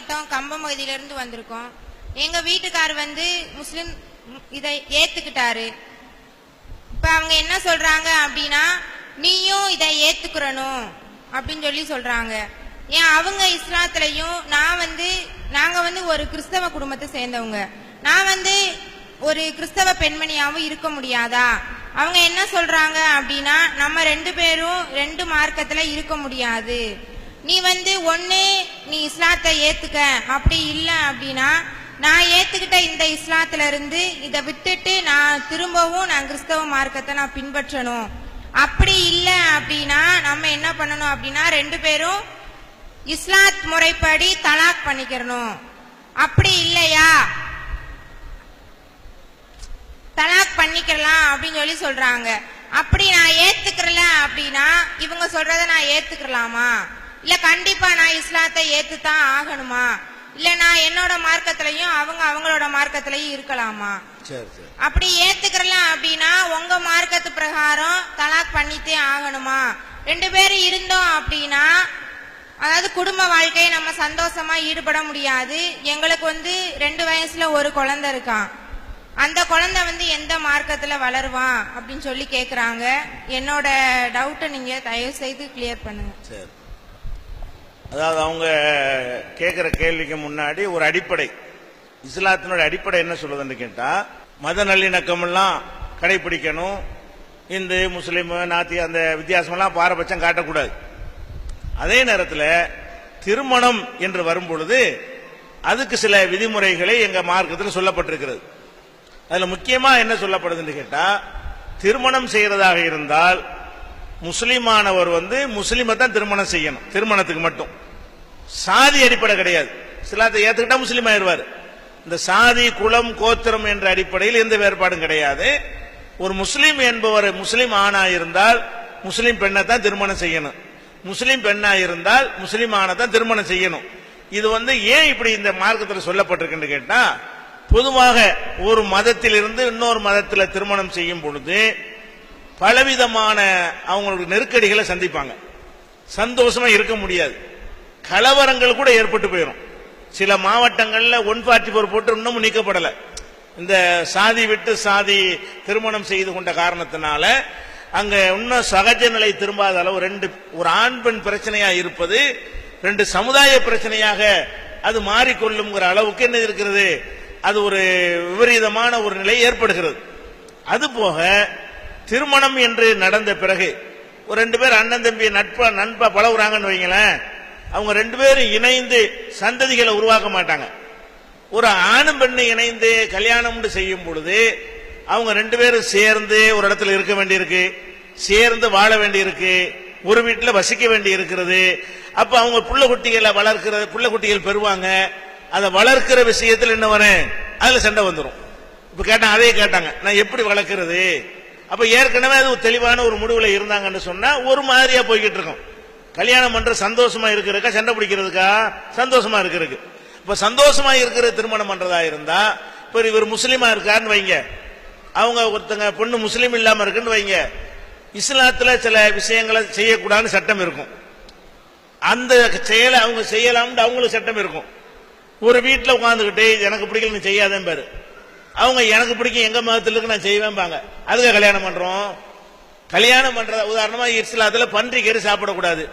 மாவட்டம் கம்பம் பகுதியிலிருந்து வந்திருக்கோம். எங்க வீட்டுக்கார் வந்து முஸ்லிம் இதை ஏத்துக்கிட்டாரு. இப்ப அவங்க என்ன சொல்றாங்க அப்படின்னா நீயும் இதை ஏற்றுக்கிறணும் அப்படின்னு சொல்லி சொல்றாங்க. ஏன் அவங்க இஸ்லாத்திலையும் நான் வந்து நாங்க வந்து ஒரு கிறிஸ்தவ குடும்பத்தை சேர்ந்தவங்க. நான் வந்து ஒரு கிறிஸ்தவ பெண்மணியாவும் இருக்க முடியாதா? அவங்க என்ன சொல்றாங்க அப்படின்னா நம்ம ரெண்டு பேரும் ரெண்டு மார்க்கத்துல இருக்க முடியாது. நீ வந்து ஒன்று நீ இஸ்லாத்தை ஏத்துக்க. அப்படி இல்லை அப்படின்னா நான் ஏத்துக்கிட்ட இந்த இஸ்லாத்துல இருந்து இதை விட்டுட்டு நான் திரும்பவும் நான் கிறிஸ்தவ மார்க்கத்தை நான் பின்பற்றணும். அப்படி இல்லை அப்படின்னா நம்ம என்ன பண்ணணும் அப்படின்னா ரெண்டு பேரும் இஸ்லாத் முறைப்படி தலாக் பண்ணிக்கிறணும். அப்படி இல்லையா? தலாக் பண்ணிக்கலாம் அப்படின்னு சொல்லி சொல்றாங்க. அப்படி நான் ஏத்துக்கிறல அப்படின்னா இவங்க சொல்றத நான் ஏத்துக்கலாமா? இல்ல கண்டிப்பா நான் இஸ்லாத்தை ஏத்துத்தான் ஆகணுமா? இல்ல நான் என்னோட மார்க்கத்திலையும் அவங்க அவங்களோட மார்க்கத்திலையும் இருக்கலாமா? சரி சரி. அப்படி ஏத்துக்கிறலாம் அப்படின்னா உங்க மார்க்கத்து பிரகாரம் தலாக் பண்ணித்தே ஆகணுமா? ரெண்டு பேரும் இருந்தோம் அப்படின்னா அதாவது குடும்ப வாழ்க்கையை நம்ம சந்தோஷமா ஈடுபட முடியாது. எங்களுக்கு வந்து ரெண்டு வயசுல ஒரு குழந்தை இருக்கான். அந்த குழந்தை வந்து எந்த மார்க்கத்துல வளருவான் அப்படின்னு சொல்லி கேக்குறாங்க. என்னோட டவுட்டை நீங்க தயவு செய்து கிளியர் பண்ணுங்க. சரி. அதாவது அவங்க கேட்குற கேள்விக்கு முன்னாடி ஒரு அடிப்படை. இஸ்லாத்தினுடைய அடிப்படை என்ன சொல்லுதுன்னு கேட்டா மத நல்லிணக்கம் எல்லாம் கடைபிடிக்கணும். இந்து முஸ்லீம் நாத்தி அந்த வித்தியாசமெல்லாம் பாரபட்சம் காட்டக்கூடாது. அதே நேரத்தில் திருமணம் என்று வரும் பொழுது அதுக்கு சில விதிமுறைகளை எங்க மார்க்கத்தில் சொல்லப்பட்டிருக்கிறது. அதுல முக்கியமா என்ன சொல்லப்படுதுன்னு கேட்டா திருமணம் செய்யறதாக இருந்தால் முஸ்லிமானவர் வந்து முஸ்லீமை தான் திருமணம் செய்யணும். திருமணத்துக்கு மட்டும். சாதி அடிப்படை கிடையாது. சிலாத்தை ஏத்துக்கிட்டா முஸ்லீம் ஆயிடுவார். இந்த சாதி குலம் கோத்திரம் என்ற அடிப்படையில் எந்த வேறுபாடும் கிடையாது. ஒரு முஸ்லீம் என்பவர் முஸ்லீம் ஆணா இருந்தால் முஸ்லீம் பெண்ணை தான் திருமணம் செய்யணும். முஸ்லீம் பெண்ணா இருந்தால் முஸ்லீம் ஆணை தான் திருமணம் செய்யணும். இது வந்து ஏன் இப்படி இந்த மார்க்கத்தில் சொல்லப்பட்டிருக்குன்னு கேட்டா பொதுவாக ஒரு மதத்திலிருந்து இன்னொரு மதத்தில் திருமணம் செய்யும் பொழுது பலவிதமான அவங்களுக்கு நெருக்கடிகளை சந்திப்பாங்க. சந்தோஷமா இருக்க முடியாது. கலவரங்கள் கூட ஏற்பட்டு போயிடும் சில மாவட்டங்களில் ஒன் ஃபார்ட்டி ஃபோர் போட்டு இன்னமும் நீக்கப்படலை. இந்த சாதி விட்டு சாதி திருமணம் செய்து கொண்ட காரணத்தினால அங்க இன்னும் சகஜ நிலை திரும்பாத அளவு ரெண்டு ஒரு ஆண் பெண் பிரச்சனையா இருப்பது ரெண்டு சமுதாய பிரச்சனையாக அது மாறிக்கொள்ளுங்கிற அளவுக்கு என்ன இருக்கிறது? அது ஒரு விபரீதமான ஒரு நிலை ஏற்படுகிறது. அது போக திருமணம் என்று நடந்த பிறகு ஒரு ரெண்டு பேர் அண்ணன் தம்பி நட்பா நண்பா பழகுறாங்கன்னு வைங்களேன் அவங்க ரெண்டு பேரும் இணைந்து சந்ததிகளை உருவாக்க மாட்டாங்க. ஒரு ஆணும் பெண்ணு இணைந்து கல்யாணம் செய்யும் பொழுது அவங்க ரெண்டு பேரும் சேர்ந்து ஒரு இடத்துல இருக்க வேண்டியிருக்கு சேர்ந்து வாழ வேண்டியிருக்கு ஒரு வீட்டில் வசிக்க வேண்டி இருக்கிறது அப்ப அவங்க புள்ள குட்டிகளை வளர்க்கிற புள்ள குட்டிகள் பெறுவாங்க. அதை வளர்க்கிற விஷயத்தில் என்ன வரேன் அதுல சண்டை வந்துடும் இப்ப கேட்டாங்க அதே கேட்டாங்க நான் எப்படி வளர்க்கிறது? அப்ப ஏற்கனவே அது ஒரு தெளிவான ஒரு முடிவுல இருந்தாங்கன்னு சொன்னா ஒரு மாதிரியா போய்கிட்டு இருக்கும். கல்யாணம் பண்ற சந்தோஷமா இருக்கிறதுக்கா சண்டை பிடிக்கிறதுக்கா? சந்தோஷமா இருக்கிறதுக்கு. இப்ப சந்தோஷமா இருக்கிற திருமணம் பண்றதா இருந்தா இப்ப இவர் முஸ்லீமா இருக்காருன்னு வைங்க. அவங்க ஒருத்தங்க பொண்ணு முஸ்லீம் இல்லாம இருக்குன்னு வைங்க. இஸ்லாத்துல சில விஷயங்களை செய்யக்கூடாதுன்னு சட்டம் இருக்கும். அந்த செயலை அவங்க செய்யலாம்னு அவங்களுக்கு சட்டம் இருக்கும். ஒரு வீட்டில் உட்காந்துக்கிட்டு எனக்கு பிடிக்கல நீ செய்யாதேன் பாரு. அவங்க எனக்கு பிடிக்கும் எங்க மதத்தில் இருக்கு நான் செய்வேன்பாங்க. அதுக்கு கல்யாணம் பண்றோம். கல்யாணம் பண்றத உதாரணமா இஸ்லாத்துல பன்றி கறி சாப்பிடக்கூடாது.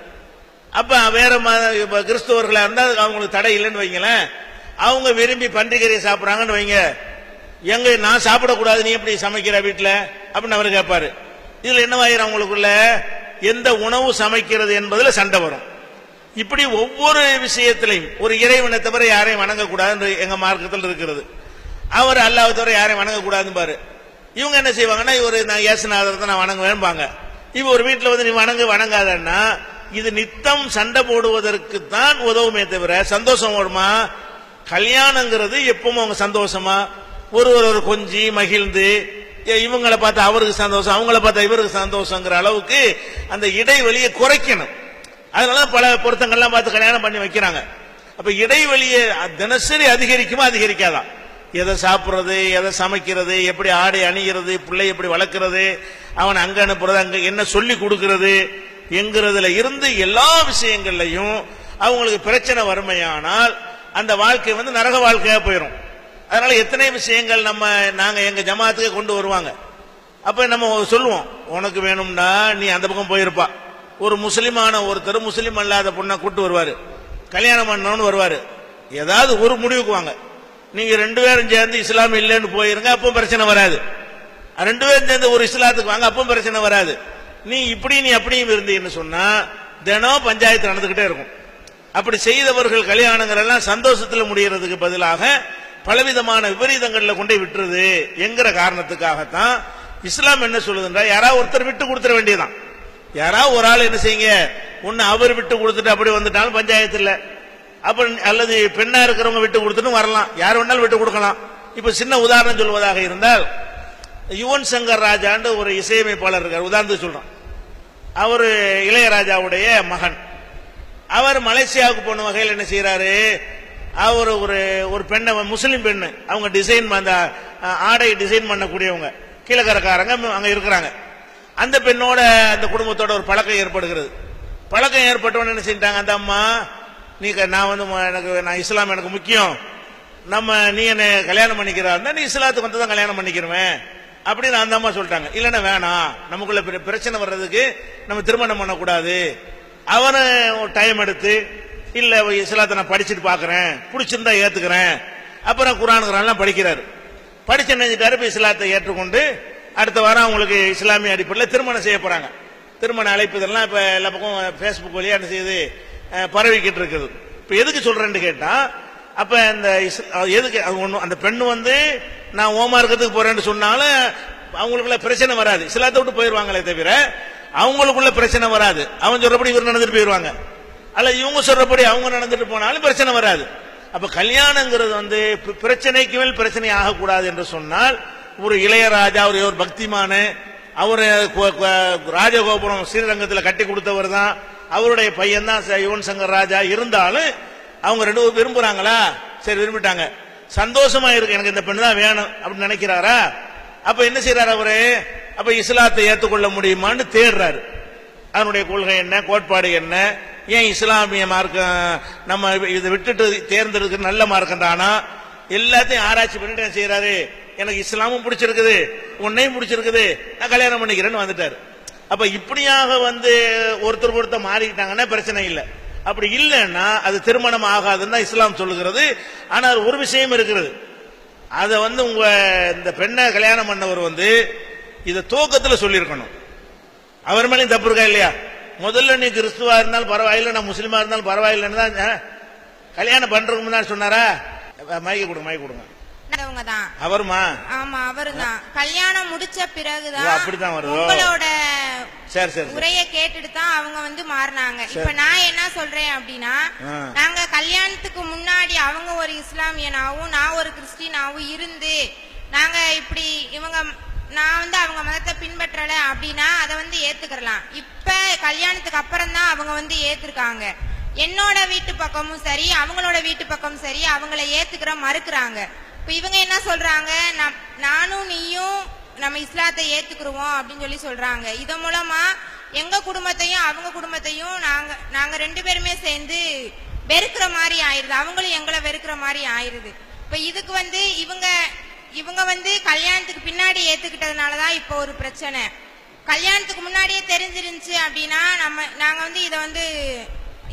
அப்ப வேற மத கிறிஸ்துவர்களா இருந்தா அவங்களுக்கு தடை இல்லைன்னு வைங்களேன். அவங்க விரும்பி பன்றி கறியை சாப்பிடுறாங்கன்னு வைங்க. எங்க நான் சாப்பிடக்கூடாது நீ எப்படி சமைக்கிற வீட்டுல அப்படின்னு அவர் கேட்பாரு இதுல என்னவாயிரும் அவங்களுக்குள்ள? எந்த உணவு சமைக்கிறது என்பதுல சண்டை வரும். இப்படி ஒவ்வொரு விஷயத்திலையும் ஒரு இறைவனை தவிர யாரையும் வணங்கக்கூடாதுன்னு எங்க மார்க்கத்தில் இருக்கிறது. அவர் அல்லாஹ் தவிர யாரையும் வணங்கக்கூடாதுன்னு பாரு. இவங்க என்ன செய்வாங்கன்னா இவர் நான் ஏசுநாதரத்தை நான் வணங்குவேன்பாங்க. இவ ஒரு வீட்டில் வந்து நீ வணங்கு வணங்காதன்னா இது நித்தம் சண்டை போடுவதற்கு தான் உதவுமே தவிர சந்தோஷம் வருமா கல்யாணங்கிறது எப்பவும் அவங்க சந்தோஷமா? ஒரு ஒரு கொஞ்சி மகிழ்ந்து இவங்களை பார்த்தா அவருக்கு சந்தோஷம் அவங்கள பார்த்தா இவருக்கு சந்தோஷங்கிற அளவுக்கு அந்த இடைவெளியை குறைக்கணும். அதனால பல பொருத்தங்கள்லாம் பார்த்து கல்யாணம் பண்ணி வைக்கிறாங்க. அப்ப இடைவெளியை தினசரி அதிகரிக்குமா அதிகரிக்காதான் எதை சாப்பிட்றது எதை சமைக்கிறது எப்படி ஆடை அணிகிறது பிள்ளை எப்படி வளர்க்குறது அவன் அங்கே அனுப்புறது அங்கே என்ன சொல்லி கொடுக்கறது என்கிறதுல இருந்து எல்லா விஷயங்கள்லையும் அவங்களுக்கு பிரச்சனை வறுமையானால் அந்த வாழ்க்கை வந்து நரக வாழ்க்கையாக போயிடும் அதனால எத்தனை விஷயங்கள் நம்ம நாங்கள் எங்கள் ஜமாத்துக்கு கொண்டு வருவாங்க. அப்போ நம்ம சொல்லுவோம் உனக்கு வேணும்னா நீ அந்த பக்கம் போயிருப்பா. ஒரு முஸ்லீமான ஒருத்தர் முஸ்லீம் அல்லாத பொண்ணை கூட்டு வருவார். கல்யாணம் பண்ணணும்னு வருவார். ஏதாவது ஒரு முடிவுக்கு வாங்க. நீங்க ரெண்டு பேரும் சேர்ந்து இஸ்லாம் இல்லைன்னு போயிருங்க அப்போ பிரச்சனை வராது. ரெண்டு பேரும் சேர்ந்து ஒரு இஸ்லாத்துக்கு வாங்க அப்போ பிரச்சனை வராது. நீ இப்படி நீ அப்படியும் இருந்தீங்கன்னு சொன்னா தினம் பஞ்சாயத்து நடந்துகிட்டே இருக்கும். அப்படி செய்தவர்கள் கல்யாணங்கள் எல்லாம் சந்தோஷத்துல முடிகிறதுக்கு பதிலாக பலவிதமான விபரீதங்கள்ல கொண்டு விட்டுருது என்கிற காரணத்துக்காகத்தான் இஸ்லாம் என்ன சொல்லுதுன்றா யாராவது ஒருத்தர் விட்டு கொடுத்துட வேண்டியதான் யாராவது ஒரு ஆள் என்ன செய்யுங்க? ஒன்னு அவர் விட்டு கொடுத்துட்டு அப்படி வந்துட்டாலும் பஞ்சாயத்து இல்லை. அப்ப அல்லது பெண்ணா இருக்கிறவங்க விட்டு கொடுத்துட்டு வரலாம். யார் வேணாலும் விட்டு கொடுக்கலாம். இப்ப சின்ன உதாரணம் சொல்வதாக இருந்தால் யுவன் சங்கர் ராஜாண்டு ஒரு இசையமைப்பாளர் இருக்கார். உதாரணத்துக்கு சொல்றான் அவர் இளையராஜாவுடைய மகன். அவர் மலேசியாவுக்கு போன வகையில் என்ன செய்யறாரு அவர் ஒரு ஒரு பெண்ணை முஸ்லீம் பெண்ணு. அவங்க டிசைன் அந்த ஆடை டிசைன் பண்ணக்கூடியவங்க. கீழக்கரக்காரங்க அங்க இருக்கிறாங்க. அந்த பெண்ணோட அந்த குடும்பத்தோட ஒரு பழக்கம் ஏற்படுகிறது. பழக்கம் ஏற்பட்டவன என்ன செஞ்சிட்டாங்க? அந்த அம்மா நீ க- நான் வந்து எனக்கு நான் இஸ்லாம் எனக்கு முக்கியம். நம்ம நீ என்ன கல்யாணம் பண்ணிக்கிறா இருந்தா நீ இஸ்லாத்துக்கு வந்து தான் கல்யாணம் பண்ணிக்கிறவேன் அப்படின்னு அந்த அம்மா சொல்லிட்டாங்க. இல்லைன்னா வேணாம் நமக்குள்ள பிர- பிரச்சனை வர்றதுக்கு நம்ம திருமணம் பண்ணக்கூடாது. அவனை டைம் எடுத்து இல்லை இஸ்லாத்தை நான் படிச்சுட்டு பார்க்குறேன் பிடிச்சிருந்தா ஏற்றுக்கிறேன் அப்புறம் குரான் குரான்லாம் படிக்கிறாரு. படிச்சு நினைச்சிட்டாரு இப்போ இஸ்லாத்தை ஏற்றுக்கொண்டு அடுத்த வாரம் அவங்களுக்கு இஸ்லாமிய அடிப்படையில் திருமணம் செய்ய போகிறாங்க திருமண அழைப்பு இதெல்லாம் இப்போ எல்லா பக்கம் ஃபேஸ்புக் வழியாக என்ன செய்யுது? பரவிக்கிட்டு இருக்குது. இப்ப எதுக்கு சொல்றேன்னு கேட்டா அப்ப இந்த எதுக்கு அது அந்த பெண்ணு வந்து நான் ஓமா இருக்கிறதுக்கு போறேன்னு சொன்னாலும் அவங்களுக்குள்ள பிரச்சனை வராது. இஸ்லாத்தை விட்டு போயிருவாங்களே தவிர அவங்களுக்குள்ள பிரச்சனை வராது. அவன் சொல்றபடி இவர் நடந்துட்டு போயிருவாங்க. அல்ல இவங்க சொல்றபடி அவங்க நடந்துட்டு போனாலும் பிரச்சனை வராது. அப்ப கல்யாணங்கிறது வந்து பிரச்சனைக்கு மேல் பிரச்சனை ஆகக்கூடாது என்று சொன்னால் ஒரு இளையராஜா ஒரு ஒரு பக்திமான அவர் ராஜகோபுரம் ஸ்ரீரங்கத்தில் கட்டி கொடுத்தவர் தான். அவருடைய பையன் தான் யுவன் சங்கர் ராஜா. இருந்தாலும் அவங்க ரெண்டு பேரும் விரும்புறாங்களா? சரி விரும்பிட்டாங்க. சந்தோஷமா இருக்கு எனக்கு இந்த பெண்ணு தான் வேணும் அப்படின்னு நினைக்கிறாரா? அப்ப என்ன செய்யறாரு அவரு? அப்ப இஸ்லாத்தை ஏற்றுக்கொள்ள முடியுமான்னு தேடுறாரு. அதனுடைய கொள்கை என்ன? கோட்பாடு என்ன? ஏன் இஸ்லாமிய மார்க்கம் நம்ம இதை விட்டுட்டு தேர்ந்தெடுக்க நல்ல மார்க்கம் தானா எல்லாத்தையும் ஆராய்ச்சி பண்ணிட்டு செய்யறாரு எனக்கு இஸ்லாமும் பிடிச்சிருக்குது உன்னையும் பிடிச்சிருக்குது நான் கல்யாணம் பண்ணிக்கிறேன்னு வந்துட்டாரு. அப்ப இப்படியாக வந்து ஒருத்தர் ஒருத்தர் மாறிக்கிட்டாங்கன்னா பிரச்சனை இல்லை. அப்படி இல்லைன்னா அது திருமணம் ஆகாதுன்னு தான் இஸ்லாம் சொல்லுகிறது. ஆனால் ஒரு விஷயம் இருக்கிறது. அதை வந்து உங்க இந்த பெண்ணை கல்யாணம் பண்ணவர் வந்து இதை துவக்கத்துல சொல்லியிருக்கணும். அவர் மேலேயும் தப்பு இருக்கா இல்லையா? முதல்ல நீ கிறிஸ்துவா இருந்தாலும் பரவாயில்லை நான் முஸ்லீமா இருந்தாலும் பரவாயில்லைன்னு தான் கல்யாணம் பண்றதுக்கு முன்னாடி சொன்னாரா? மைக்க கொடுங்க மைக்க கொடுங்க. தான் அவருமா? ஆமா அவருதான். கல்யாணம் முடிச்ச பிறகுதான் அப்படிதான் வருதோ? சரி சரி. உரைய கேட்டுட்டு தான் அவங்க வந்து மாறினாங்க. இப்ப நான் என்ன சொல்றேன் அப்படின்னா. நாங்க கல்யாணத்துக்கு முன்னாடி அவங்க ஒரு இஸ்லாமியனாவும் நான் ஒரு கிறிஸ்டினாவும் இருந்து நாங்க இப்படி இவங்க நான் வந்து அவங்க மதத்தை பின்பற்றல அப்படின்னா அதை வந்து ஏத்துக்கிறலாம். இப்ப கல்யாணத்துக்கு அப்புறம் தான் அவங்க வந்து ஏத்துருக்காங்க. என்னோட வீட்டு பக்கமும் சரி அவங்களோட வீட்டு பக்கமும் சரி அவங்கள ஏத்துக்கிற மறுக்கிறாங்க. இப்ப இவங்க என்ன சொல்றாங்க? நானும் நீயும் நம்ம இஸ்லாத்தை ஏத்துக்குருவோம் அப்படின்னு சொல்லி சொல்றாங்க. இதன் மூலமா எங்க குடும்பத்தையும் அவங்க குடும்பத்தையும் நாங்க நாங்க ரெண்டு பேருமே சேர்ந்து வெறுக்கிற மாதிரி ஆயிருது. அவங்களும் எங்களை வெறுக்கிற மாதிரி ஆயிருது. இப்ப இதுக்கு வந்து இவங்க இவங்க வந்து கல்யாணத்துக்கு பின்னாடி ஏத்துக்கிட்டதுனாலதான் இப்போ ஒரு பிரச்சனை. கல்யாணத்துக்கு முன்னாடியே தெரிஞ்சிருந்துச்சு அப்படின்னா நம்ம நாங்க வந்து இதை வந்து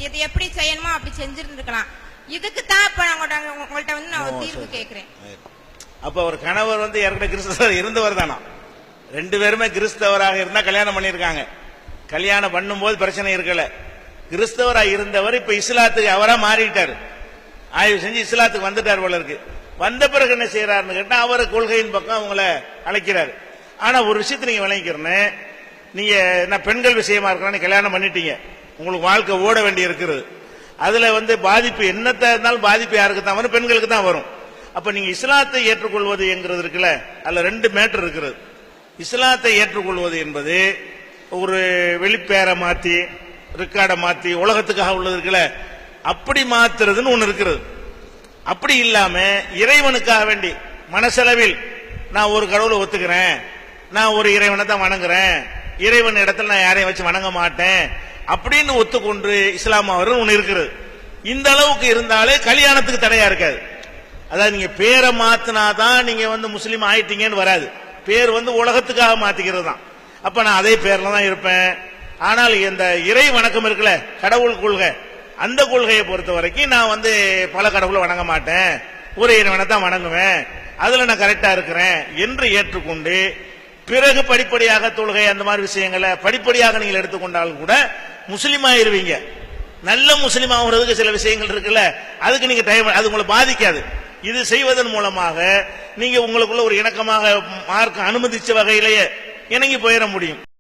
இது எப்படி செய்யணுமோ அப்படி செஞ்சிருந்துருக்கலாம். இதுக்கு தான் இப்ப உங்கள்ட்ட வந்து நான் ஒரு தீர்வு கேட்கிறேன் அப்ப அவர் கணவர் வந்து ஏற்கனவே கிறிஸ்தவர் இருந்தவர் தானா? ரெண்டு பேருமே கிறிஸ்தவராக இருந்தா கல்யாணம் பண்ணியிருக்காங்க. கல்யாணம் பண்ணும்போது பிரச்சனை இருக்கல. கிறிஸ்தவராக இருந்தவர் இப்ப இஸ்லாத்துக்கு அவரா மாறிட்டார். ஆய்வு செஞ்சு இஸ்லாத்துக்கு வந்துட்டார் போல இருக்கு. வந்த பிறகு என்ன செய்யறாருன்னு கேட்டா அவர் கொள்கையின் பக்கம் அவங்கள அழைக்கிறார். ஆனா ஒரு விஷயத்தை நீங்க விளங்கிக்கிறேன்னு நீங்க என்ன பெண்கள் விஷயமா இருக்கிறேன்னு கல்யாணம் பண்ணிட்டீங்க. உங்களுக்கு வாழ்க்கை ஓட வேண்டி இருக்கிறது அதுல வந்து பாதிப்பு என்னத்த இருந்தாலும் பாதிப்பு யாருக்கு தான் வரும்? பெண்களுக்கு தான் வரும். அப்ப நீங்க இஸ்லாத்தை ஏற்றுக்கொள்வது என்கிறது இருக்குல்ல? அதுல ரெண்டு மேட்டர் இருக்கிறது இஸ்லாத்தை ஏற்றுக்கொள்வது என்பது ஒரு வெளிப்பேரை மாத்தி ரெக்கார்டை மாத்தி உலகத்துக்காக உள்ளது இருக்குல்ல? அப்படி மாத்துறதுன்னு ஒண்ணு இருக்கிறது அப்படி இல்லாம இறைவனுக்காக வேண்டி மனசளவில் நான் ஒரு கடவுளை ஒத்துக்கிறேன். நான் ஒரு இறைவனை தான் வணங்குறேன். இறைவன் இடத்துல நான் யாரையும் வச்சு வணங்க மாட்டேன். அப்படின்னு ஒத்துக்கொண்டு இஸ்லாம் அவர்கள் ஒன்று இருக்கிறது இந்த அளவுக்கு இருந்தாலே கல்யாணத்துக்கு தடையா இருக்காது. அதாவது நீங்க பேரை மாத்தினாதான் நீங்க வந்து முஸ்லீம் ஆயிட்டீங்கன்னு வராது. பேர் வந்து உலகத்துக்காக மாத்திக்கிறது தான் அப்ப நான் அதே பேர்ல தான் இருப்பேன். ஆனால் இந்த இறை வணக்கம் இருக்குல்ல கடவுள் கொள்கை அந்த கொள்கையை பொறுத்த வரைக்கும் நான் வந்து பல கடவுளை வணங்க மாட்டேன். ஒரு இறைவனை தான் வணங்குவேன். அதுல நான் கரெக்டா இருக்கிறேன் என்று ஏற்றுக்கொண்டு பிறகு படிப்படியாக தொழுகை அந்த மாதிரி விஷயங்களை படிப்படியாக நீங்கள் எடுத்துக்கொண்டாலும் கூட முஸ்லீம் ஆயிருவீங்க. நல்ல முஸ்லீம் ஆகுறதுக்கு சில விஷயங்கள் இருக்குல்ல அதுக்கு நீங்க டைம் அது உங்களை பாதிக்காது. இது செய்வதன் மூலமாக நீங்க உங்களுக்குள்ள ஒரு இணக்கமாக மார்க்க அனுமதிச்ச வகையிலேயே இணங்கி போயிட முடியும்.